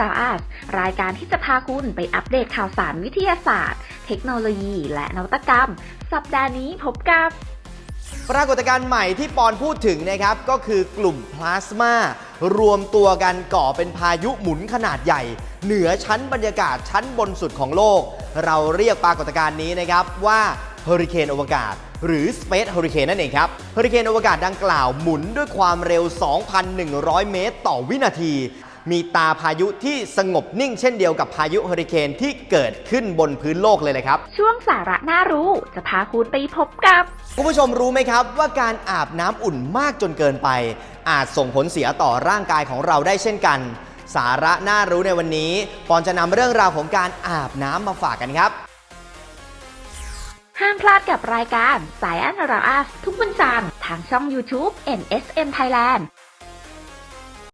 ราสรายการที่จะพาคุณไปอัปเดตข่าวสารวิทยาศาสตร์ เทคโนโลยี และนวัตกรรม สัปดาห์นี้พบกับ ปรากฏการณ์ใหม่ที่ปอนพูดถึงนะครับ ก็คือกลุ่มพลาสมารวมตัวกันก่อเป็นพายุหมุนขนาดใหญ่ เหนือชั้นบรรยากาศชั้นบนสุดของโลก เราเรียกปรากฏการณ์นี้นะครับว่าเฮอริเคนอวกาศหรือ Space Hurricane นั่นเองครับเฮอริเคนอวกาศดังกล่าวหมุนด้วยความเร็ว 2,100 เมตร ต่อวินาที มีตาพายุที่สงบนิ่งเช่นเดียวกับพายุเฮอริเคนที่เกิดขึ้นบนพื้นโลกเลยเลยครับ ช่วงสาระน่ารู้จะพาคุณไปพบกับ คุณผู้ชมรู้ไหมครับว่าการอาบน้ำอุ่นมากจนเกินไป อาจส่งผลเสียต่อร่างกายของเราได้เช่นกัน สาระน่ารู้ในวันนี้ปอนจะนำเรื่องราวของการอาบน้ำมาฝากกันครับห้ามพลาดกับรายการสายอันราอัสทุกวันจันทร์ทางช่อง YouTube NSN Thailand